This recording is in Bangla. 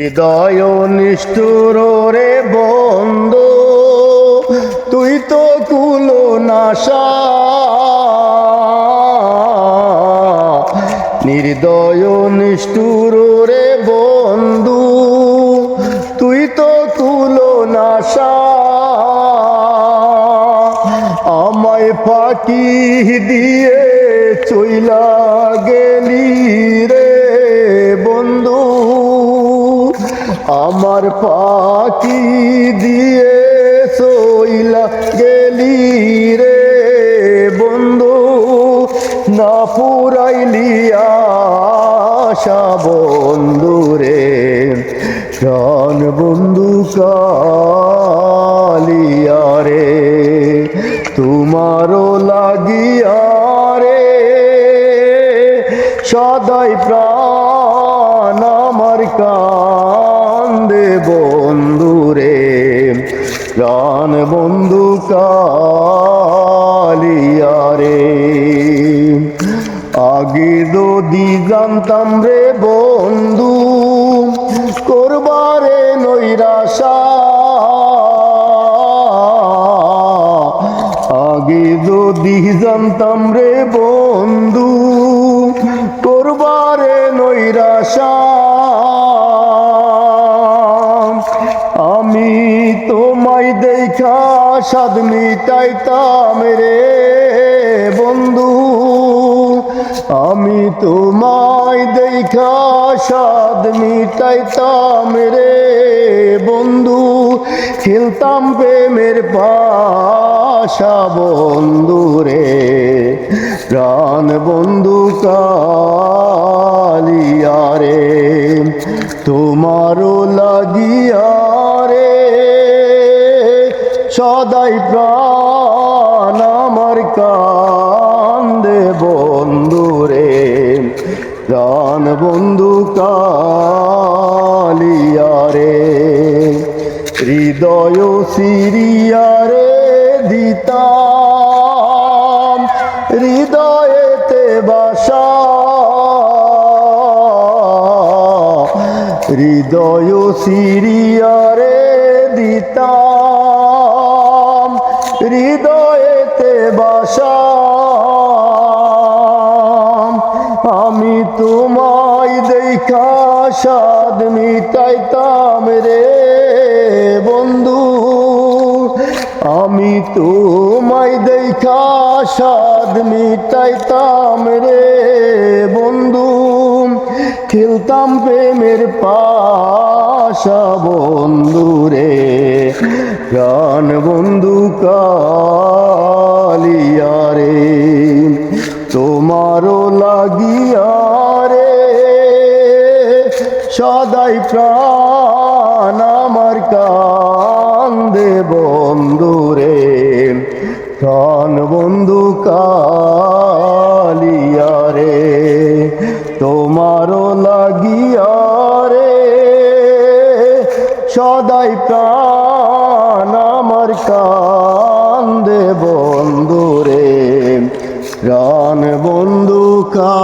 হৃদয় নিষ্ঠুর রে বন্ধু, তুই তো কুলো নাশা। নির্দয় নিষ্ঠুর রে বন্ধু, তুই তো কুলো নাশা। আমায় ফাঁকি দিয়ে চইলা গেলি রে আমার পাখি দিয়ে সইলা গেলি রে বন্ধু, না পুরাইলি আশা বন্ধু রে। প্রাণ বন্ধু কালিয়া রে, তোমারও লাগিয়া রে। সদাই প্রাণ আমার কান্দে প্রাণ বন্ধু কালিয়া রে। আগে যদি জানতাম রে বন্ধু, করবারে নৈরাশা। আগে যদি জানতাম রে বন্ধু আমি তোমায় দেখা সাদ মিটাইতাম রে বন্ধু। আমি তোমায় দেখা সাদ মিটাইতাম রে বন্ধু। খেলতাম প্রেমের পাশা বন্ধু রে, প্রাণ বন্ধু রে তোমারও লাগিয়া রে, সদাই প্রাণ আমার কান্দে বন্ধু রে, প্রাণ বন্ধু কালিয়া রে, হৃদয় সিরিয়া হৃদয় সিরিয়া রে দিতাম, হৃদয়েতে বাসা আমি তোমায় দেখা সাদ মিটাইতাম রে বন্ধু। আমি তোমায় দেখা সাদ মিটাইতাম রে বন্ধু। খেলতাম প্রেমের পাশা বন্ধু রে প্রাণ বন্ধু কালিয়া রে তোমারও লাগিয়া রে, সদাই প্রাণ আমার কান্দে বন্ধু রে প্রাণ বন্ধু কালিয়া রে প্রাণ আমার কান্দে বন্ধুরে রান বন্ধু কা